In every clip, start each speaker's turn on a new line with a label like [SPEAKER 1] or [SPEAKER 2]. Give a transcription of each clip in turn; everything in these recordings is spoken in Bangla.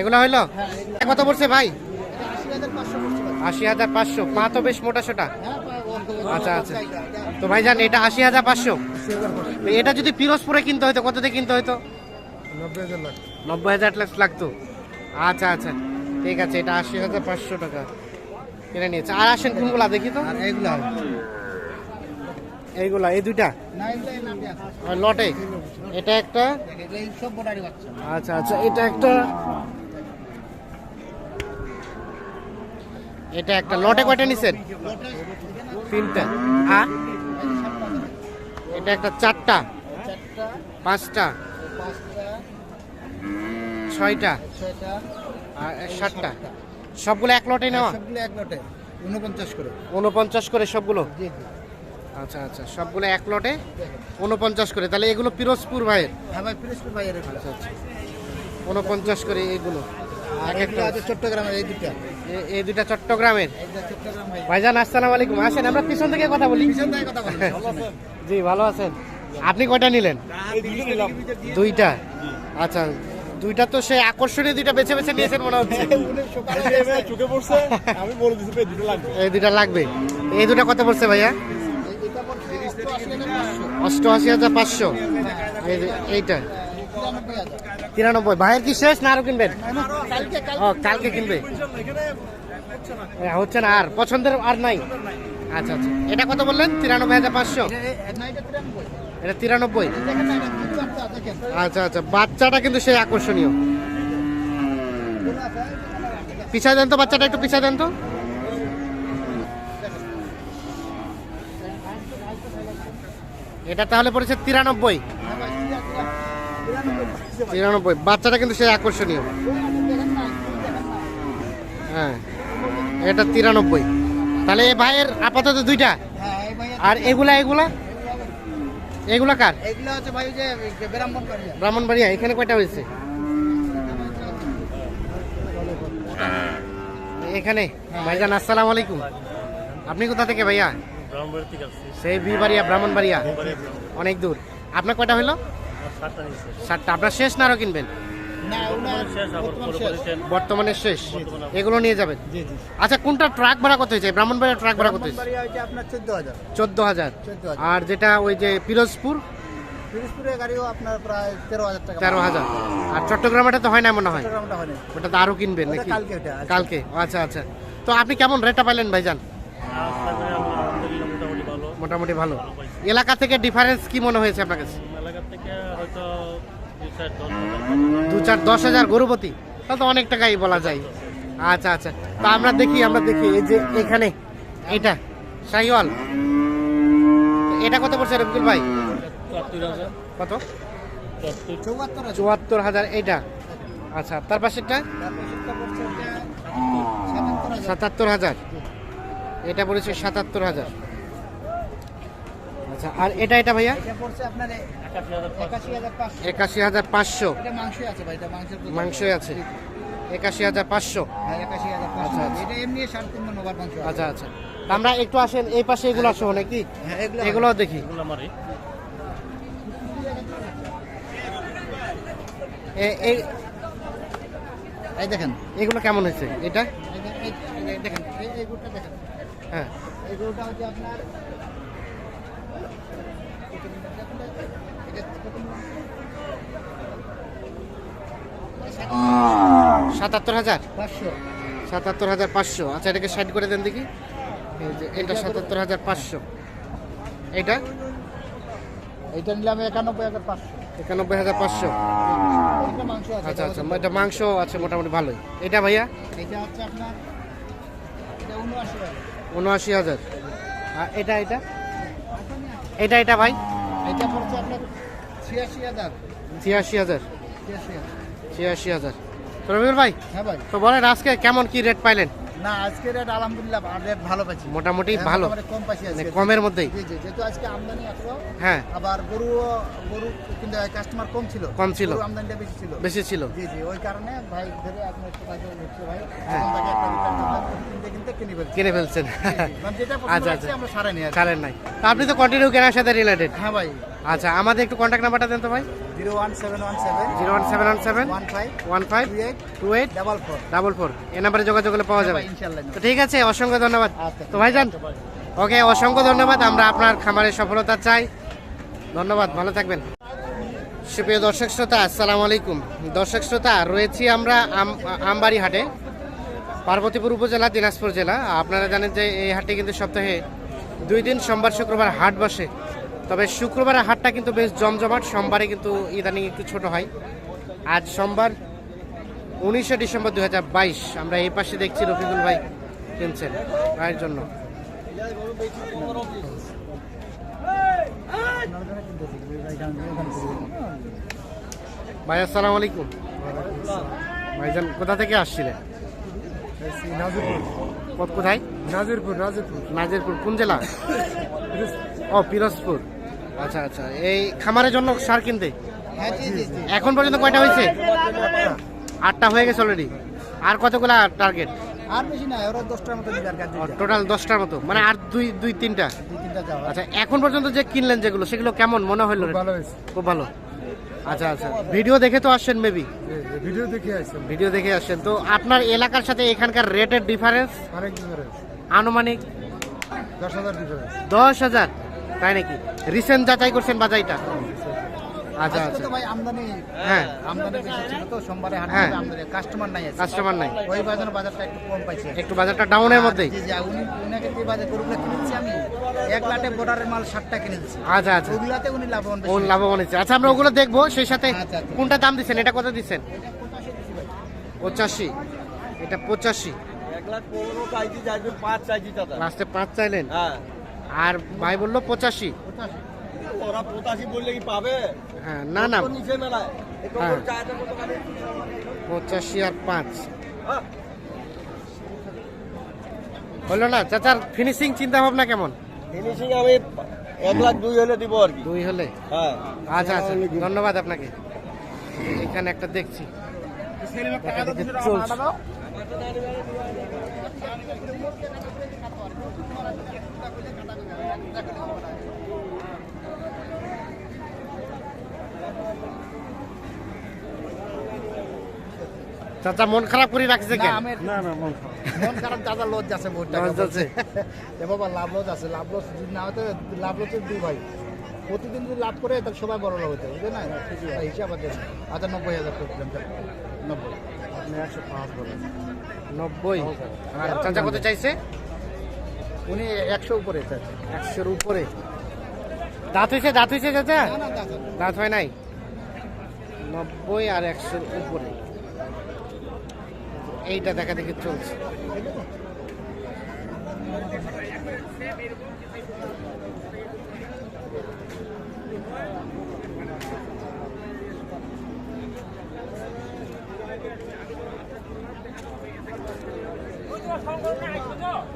[SPEAKER 1] এগুলো হইল?
[SPEAKER 2] হ্যাঁ
[SPEAKER 1] কত পড়ছে ভাই?
[SPEAKER 2] আশি হাজার পাঁচশো
[SPEAKER 1] পা তো বেশ মোটা সোটা
[SPEAKER 2] হ্যাঁ
[SPEAKER 1] আচ্ছা, আচ্ছা। তো ভাই জান এটা আশি হাজার পাঁচশো? এটা যদি পিরোজপুরে কিনতে হতো কত দিয়ে কিনতে হতো
[SPEAKER 2] নব্বই হাজার লাখ
[SPEAKER 1] লাগতো। আচ্ছা আচ্ছা। ঠিক আছে এটা আশি হাজার পাঁচশো টাকা। কিনে নিয়েছে। আর আসেন কোনগুলা দেখি তো।
[SPEAKER 2] এইগুলা
[SPEAKER 1] এই দুইটা? লটে? এটা একটা? আচ্ছা আচ্ছা এটা একটা এটা একটা লটে কয়টা নিছেন? তিনটা। হ্যাঁ এটা একটা চারটা। পাঁচটা।
[SPEAKER 2] পাঁচটা
[SPEAKER 1] ছয়টা। আর সাতটা। সবগুলো এক লটে নেওয়া?
[SPEAKER 2] সবগুলো এক লটে। উনপঞ্চাশ করে।
[SPEAKER 1] উনপঞ্চাশ করে সবগুলো? আচ্ছা আচ্ছা। সবগুলো এক লটে? উনপঞ্চাশ করে। তাহলে এগুলো পিরোজপুর ভাইয়ের?
[SPEAKER 2] হ্যাঁ ভাই পিরোজপুর ভাইয়ের
[SPEAKER 1] আচ্ছা আচ্ছা। উনপঞ্চাশ করে
[SPEAKER 2] এগুলো। চট্টগ্রামের এই দুটা
[SPEAKER 1] এ- এই দুইটা চট্টগ্রামের। ভাইজান আসসালামু আলাইকুম। আসেন আমরা পিছন থেকে কথা বলি।
[SPEAKER 2] পিছন থেকে কথা
[SPEAKER 1] জি ভালো আছেন। আপনি কয়টা নিলেন? দুইটা। আচ্ছা দুইটা তো সে আকর্ষণীয় দুইটা বেছে বেছে নিয়েছেন মনে হচ্ছে।
[SPEAKER 3] চোখে পড়ছে। আমি বলে দিচ্ছি দুটো লাগবে।
[SPEAKER 1] এই দুইটা লাগবে। এই দুটা কত পড়ছে ভাইয়া?
[SPEAKER 2] এটা পড়ছে অষ্টআশি হাজার পাঁচশো।
[SPEAKER 1] অষ্টআশি হাজার পাঁচশো। এই এইটা।
[SPEAKER 2] তিরানব্বই।
[SPEAKER 1] ভাইয়ের কি শেষ না আরও কিনবেন?
[SPEAKER 2] কালকে
[SPEAKER 1] ও কালকে কিনবে। হচ্ছে না। আর পছন্দের আর নাই? আচ্ছা আচ্ছা। এটা কত বললেন? তিরানব্বই হাজার পাঁচশো?
[SPEAKER 2] এটা তিরানব্বই।
[SPEAKER 1] আচ্ছা আচ্ছা। বাচ্চাটা কিন্তু সেই আকর্ষণীয়। পিছায় দেন তো বাচ্চাটা একটু পিছায় দেন তো। এটা তাহলে পড়েছে তিরানব্বই।
[SPEAKER 2] ভাই।
[SPEAKER 1] বাচ্চাটা কিন্তু সেই আকর্ষণীয়। হ্যাঁ এটা তিরানব্বই। তাহলে এ ভাইয়ের আপাতত দুইটা? আর এগুলা এগুলা? এগুলা কার?
[SPEAKER 2] ব্রাহ্মণ
[SPEAKER 1] ব্রাহ্মণবাড়িয়া। এখানে কয়টা হয়েছে? এখানে। ভাইজান আসসালামু আলাইকুম। আপনি কোথা থেকে ভাইয়া? সেই বিবাড়িয়া ব্রাহ্মণবাড়িয়া।
[SPEAKER 3] এবারে
[SPEAKER 1] অনেক দূর। আপনার কয়টা হলো?
[SPEAKER 3] সাতটা
[SPEAKER 1] আপনার শেষ না আরও কিনবেন?
[SPEAKER 2] না ওনার
[SPEAKER 3] শেষ আবার
[SPEAKER 2] বর্তমান
[SPEAKER 3] পরে
[SPEAKER 2] শেষ।
[SPEAKER 1] এগুলো নিয়ে যাবেন?
[SPEAKER 2] জি জি।
[SPEAKER 1] আচ্ছা কোনটা ট্রাক ভাড়া কত হয়েছে? ব্রাহ্মণবাড়িয়া ট্রাক ভাড়া কত হয়েছে?
[SPEAKER 2] চোদ্দ হাজার।
[SPEAKER 1] আর যেটা ওই যে পিরোজপুর?
[SPEAKER 2] পিরিজপুরের গাড়িও আপনার প্রায় তেরো হাজার
[SPEAKER 1] তেরো হাজার। আর চট্টগ্রামটা তো হয় না মনে হয়? ওটা তো আরও কিনবেন নাকি?
[SPEAKER 2] কালকে
[SPEAKER 1] আচ্ছা আচ্ছা। তো আপনি কেমন রেটটা পাইলেন ভাইজান?
[SPEAKER 3] মোটামুটি ভালো।
[SPEAKER 1] এলাকা থেকে ডিফারেন্স কি মনে হয়েছে আপনার কাছে?
[SPEAKER 3] হয়তো
[SPEAKER 1] দু চার দশ হাজার গরুপতি? তাহলে তো অনেক টাকাই বলা যায়। আচ্ছা আচ্ছা। তো আমরা দেখি আমরা দেখি। এই যে এখানে এটা শাহিওয়াল। এটা কত পড়ছে রবিকুল ভাই?
[SPEAKER 3] হাজার।
[SPEAKER 1] কত?
[SPEAKER 3] চুয়াত্তর।
[SPEAKER 1] চুয়াত্তর হাজার। এইটা। আচ্ছা তার পাশেরটা?
[SPEAKER 2] সাতাত্তর হাজার।
[SPEAKER 1] এটা পড়েছে সাতাত্তর হাজার। আচ্ছা আর এটা এটা ভাইয়া?
[SPEAKER 2] এটা পড়ছে আপনার
[SPEAKER 3] একাশি হাজার পাঁচশো।
[SPEAKER 2] মাংসই আছে ভাই এটা মাংসের দুধ।
[SPEAKER 1] মাংসই আছে। একাশি হাজার পাঁচশো।
[SPEAKER 2] হ্যাঁ একাশি হাজার পাঁচশো।
[SPEAKER 1] আচ্ছা, আচ্ছা।
[SPEAKER 2] এটা এমনি সাড়ে তিন মাংস
[SPEAKER 1] আচ্ছা আচ্ছা। আমরা একটু আসেন এই পাশে এগুলো আসো নাকি?
[SPEAKER 2] হ্যাঁ এগুলো
[SPEAKER 1] এগুলো দেখি এই-
[SPEAKER 2] এই দেখেন।
[SPEAKER 1] এগুলো কেমন হয়েছে? এটা?
[SPEAKER 2] দেখেন এই এই দেখেন।
[SPEAKER 1] হ্যাঁ।
[SPEAKER 2] এই গরুটা হচ্ছে আপনার?
[SPEAKER 1] সাতাত্তর হাজার?
[SPEAKER 2] পাঁচশো।
[SPEAKER 1] সাতাত্তর হাজার পাঁচশো। আচ্ছা এটাকে সাইড করে দেন দেখি। এটা সাতাত্তর হাজার পাঁচশো। এটা?
[SPEAKER 2] এইটা নিলাম একানব্বই হাজার পাঁচশো।
[SPEAKER 1] একানব্বই হাজার পাঁচশো।
[SPEAKER 2] এটা
[SPEAKER 1] আচ্ছা আচ্ছা এটা মাংস আছে মোটামুটি ভালোই। এটা ভাইয়া?
[SPEAKER 2] এটা হচ্ছে আপনার উনআশি হাজার।
[SPEAKER 1] উনআশি হাজার। আর এটা এটা? এটা এটা ভাই?
[SPEAKER 2] এটা পড়ছে আপনার ছিয়াশি হাজার।
[SPEAKER 1] ছিয়াশি হাজার।
[SPEAKER 2] ছিয়াশি হাজার।
[SPEAKER 1] তো রবিউল ভাই
[SPEAKER 2] হ্যাঁ ভাই।
[SPEAKER 1] তো বলেন আজকে কেমন কি রেট পাইলেন?
[SPEAKER 2] না আজকে রেট আলহামদুলিল্লাহ রেট ভালো পাচ্ছি
[SPEAKER 1] মোটামুটি ভালো।
[SPEAKER 2] কম পাচ্ছি
[SPEAKER 1] মানে
[SPEAKER 2] আজকে।
[SPEAKER 1] কমের মধ্যেই।
[SPEAKER 2] জি জি যেহেতু আজকে আমদানি আসলো
[SPEAKER 1] হ্যাঁ।
[SPEAKER 2] আবার গরু গরু কিন্তু কাস্টমার কম ছিল।
[SPEAKER 1] কম ছিল।
[SPEAKER 2] আমদানিটা বেশি ছিল।
[SPEAKER 1] বেশি ছিল।
[SPEAKER 2] জি জি ওই কারণে ভাই ধরে আপনি একটু ভাই হচ্ছে ভাই।
[SPEAKER 1] হ্যাঁ।
[SPEAKER 2] কিনে
[SPEAKER 1] কিনে ফেলছেন।
[SPEAKER 2] মানে
[SPEAKER 1] আচ্ছা, আচ্ছা।
[SPEAKER 2] আমরা সারাই নিয়ে আসি।
[SPEAKER 1] নাই। আপনি তো কন্টিনিউ কেনার সাথে রিলেটেড
[SPEAKER 2] হ্যাঁ ভাই।
[SPEAKER 1] আচ্ছা আমাদের একটু কন্ট্যাক্ট নাম্বারটা দেন তো ভাই।
[SPEAKER 2] Zero one seven one seven
[SPEAKER 1] zero one seven one seven
[SPEAKER 2] one five
[SPEAKER 1] one five
[SPEAKER 2] two eight
[SPEAKER 1] two eight
[SPEAKER 2] double four
[SPEAKER 1] double four এই নাম্বারে যোগাযোগ করলে পাওয়া যাবে। তো ঠিক আছে অসংখ্য ধন্যবাদ। তো ভাই যান। ওকে অসংখ্য ধন্যবাদ। আমরা আপনার খামারের সফলতা চাই। ধন্যবাদ ভালো থাকবেন। সুপ্রিয় দর্শক শ্রোতা আসসালামু আলাইকুম। দর্শক শ্রোতা রয়েছি আমরা আম- আমবাড়ি হাটে পার্বতীপুর উপজেলা দিনাজপুর জেলা। আপনারা জানেন যে এই হাটে কিন্তু সপ্তাহে দুই দিন সোমবার শুক্রবার হাট বসে। তবে শুক্রবারের হাটটা কিন্তু বেশ জমজমাট। সোমবারে কিন্তু ইদানিং একটু ছোট হয়। আজ সোমবার উনিশে ডিসেম্বর দু হাজার বাইশ। আমরা এই পাশে দেখছি রফিকুল ভাই কিনছেন ভাইয়ের জন্য। ভাই, আসসালামু আলাইকুম। ভাইজান, কোথা থেকে আসছিলেন?
[SPEAKER 3] নাজিরপুর।
[SPEAKER 1] কত- কোথায়?
[SPEAKER 3] নাজিরপুর নাজিরপুর।
[SPEAKER 1] নাজিরপুর কোন জেলা? ও পিরোজপুর। আচ্ছা আচ্ছা। এই খামারের জন্য সার কিনতে?
[SPEAKER 2] হ্যাঁ
[SPEAKER 1] এখন পর্যন্ত কয়টা হয়েছে? আটটা হয়ে গেছে অলরেডি আর কতগুলা টার্গেট
[SPEAKER 2] আর বেশি না ওরা দশটার মতো।
[SPEAKER 1] টোটাল দশটার মতো। মানে আর দুই দুই তিনটা? আচ্ছা এখন পর্যন্ত যে কিনলেন যেগুলো সেগুলো কেমন মনে হলো? খুব ভালো। আচ্ছা আচ্ছা। ভিডিও দেখে তো আসছেন মেবি
[SPEAKER 3] ভিডিও দেখে আসছেন।
[SPEAKER 1] ভিডিও দেখে আসছেন। তো আপনার এলাকার সাথে এখানকার রেটের ডিফারেন্স
[SPEAKER 3] অনেক ডিফারেন্স
[SPEAKER 1] আনুমানিক?
[SPEAKER 3] দশ হাজার ডিফারেন্স
[SPEAKER 1] দশ হাজার? তাই নাকি? রিসেন্ট যাচাই করছেন বাজাইটা? আচ্ছা আচ্ছা।
[SPEAKER 2] ভাই আমদানি
[SPEAKER 1] হ্যাঁ।
[SPEAKER 2] আমদানি বেশি ছিল তো সোমবারে হাট
[SPEAKER 1] হ্যাঁ।
[SPEAKER 2] আমদানি কাস্টমার নাই
[SPEAKER 1] কাস্টমার নাই।
[SPEAKER 2] ওই বাজার বাজারটা একটু কম পাইছে।
[SPEAKER 1] একটু বাজারটা ডাউনের মধ্যেই।
[SPEAKER 2] জি জি উনি উনাকে যে বাজার গরুগুলো কিনেছি আমি এক লাটে বর্ডারের মাল কিনেছি।
[SPEAKER 1] আচ্ছা আচ্ছা।
[SPEAKER 2] ওগুলাতে উনি লাভবান
[SPEAKER 1] ও লাভবান হচ্ছে আচ্ছা আমরা ওগুলো দেখব সেই সাথে। কোনটা দাম দিচ্ছেন? এটা কত দিচ্ছেন? পঁচাশি। এটা পঁচাশি।
[SPEAKER 3] পাঁচ
[SPEAKER 1] লাস্টে পাঁচ চাইলেন?
[SPEAKER 3] হ্যাঁ।
[SPEAKER 1] আর ভাই বলল পঁচাশি।
[SPEAKER 3] ওরা পঁচাশি বললে কি পাবে?
[SPEAKER 1] হ্যাঁ না না।
[SPEAKER 3] নিচে মেলায়
[SPEAKER 1] হ্যাঁ।
[SPEAKER 3] হাজার
[SPEAKER 1] পঁচাশি আর পাঁচ। হলো না? চাচার ফিনিশিং চিন্তা ভাবনা কেমন?
[SPEAKER 3] ফিনিশিং আমি এক লাখ দুই হলে দিব আর কি।
[SPEAKER 1] দুই হলে?
[SPEAKER 3] হ্যাঁ।
[SPEAKER 1] আচ্ছা আচ্ছা। ধন্যবাদ আপনাকে। এখানে একটা দেখছি। দেখা দেখি চলছে। চাচা মন খারাপ করে রাখছে কেন?
[SPEAKER 3] না না মন খারাপ।
[SPEAKER 2] মন খারাপ দাদা লজ আছে বহুত টাকা
[SPEAKER 1] লজ আছে।
[SPEAKER 2] এ বাবা লাভ লজ আছে। লাভ লজ যদি না হতো লাভ লজ দুই ভাই। প্রতিদিন যদি লাভ করে তাহলে সবাই বড় লোক হতে বুঝলে না? তাই হিসাব আছে। আচ্ছা নব্বই হাজার করছিলাম নব্বই।
[SPEAKER 3] আপনি একশো পাঁচ বলেন।
[SPEAKER 1] নব্বই? আর চাচা কত চাইছে?
[SPEAKER 2] উনি একশো উপরে চাচ্ছে
[SPEAKER 1] একশোর উপরে। দাঁত হয়েছে দাঁত হয়েছে চাচা?
[SPEAKER 2] না না
[SPEAKER 1] দাঁত হয় নাই? নব্বই আর একশোর উপরে। এইটা দেখা দেখি চলছে।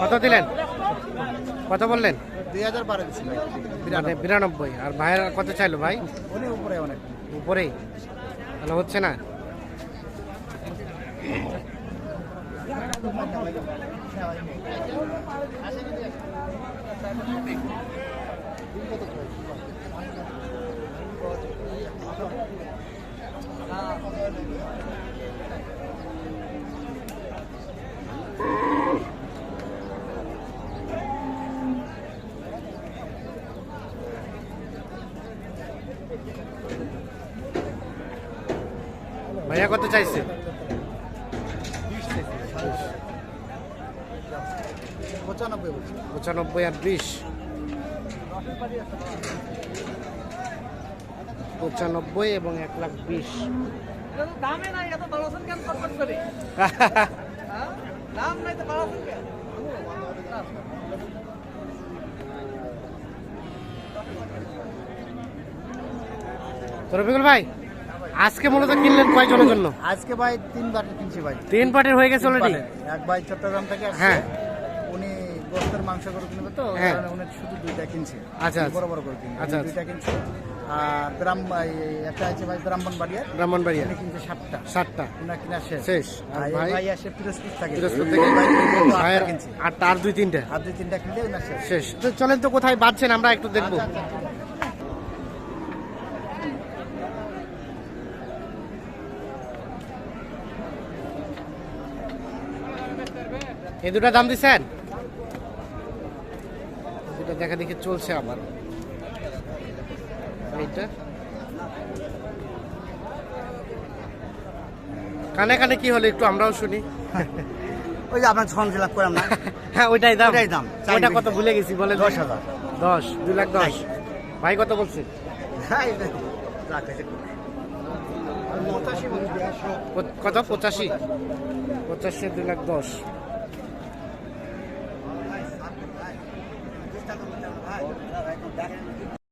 [SPEAKER 1] কত দিলেন? কত বললেন?
[SPEAKER 2] দুই হাজার বারো
[SPEAKER 1] মানে বিরানব্বই। আর ভাইয়ের কত চাইলো ভাই?
[SPEAKER 2] উনি উপরে অনেক।
[SPEAKER 1] উপরেই। তাহলে হচ্ছে না? ভাইয়া কত চাইছে?
[SPEAKER 2] পঁচানব্বই
[SPEAKER 1] আর বিশ। পঁচানব্বই এবং এক লাখ বিশ।
[SPEAKER 4] দামে নাই এত বাড়াছেন কেন কটকট করে? হ্যাঁ? তো
[SPEAKER 1] রফিকুল ভাই আজকে মূলত কিনলেন কয়জনের জন্য?
[SPEAKER 2] আজকে ভাই তিন বাটি কিনছি ভাই।
[SPEAKER 1] তিন পার্টির হয়ে গেছে অলরেডি
[SPEAKER 2] এক ভাই চট্টগ্রাম থেকে
[SPEAKER 1] হ্যাঁ।
[SPEAKER 2] উনি গোস্তের মাংস গরু কিনবে তো
[SPEAKER 1] হ্যাঁ।
[SPEAKER 2] উনি শুধু দুইটা কিনছে।
[SPEAKER 1] আচ্ছা, আচ্ছা।
[SPEAKER 2] বড় বড় করে কিনছে
[SPEAKER 1] আচ্ছা,
[SPEAKER 2] দুইটা কিনছে। আর গ্রাম এই একটা আছে ভাই
[SPEAKER 1] ব্রাহ্মণবাড়িয়া।
[SPEAKER 2] উনি কিনছে সাতটা।
[SPEAKER 1] সাতটা।
[SPEAKER 2] উনার কিনা শেষ।
[SPEAKER 1] শেষ। ভাই?
[SPEAKER 2] ভাই আসে পিরোজপুর থেকে।
[SPEAKER 1] পিরোজপুর থেকে। আর দুই তিনটা।
[SPEAKER 2] আর দুই তিনটা কিনলে উনার শেষ।
[SPEAKER 1] শেষ। তো চলেন তো কোথায় বাঁধছেন আমরা একটু দেখব
[SPEAKER 2] আচ্ছা, আচ্ছা, আচ্ছা।
[SPEAKER 1] এই দুটা দাম দিচ্ছেন? দুটা দেখা দেখি চলছে আমার এইটা? কানে কানে কি হলো একটু আমরাও শুনি।
[SPEAKER 2] ওই যে আপনার ছন জেলা করাম না?
[SPEAKER 1] হ্যাঁ ওইটাই দাম।
[SPEAKER 2] ওইটাই দাম।
[SPEAKER 1] ওইটা কত ভুলে গেছি বলে
[SPEAKER 2] দশ হাজার।
[SPEAKER 1] দশ দুই লাখ দশ। ভাই কত বলছে। কত? পঁচাশি। পঁচাশি দুই লাখ দশ।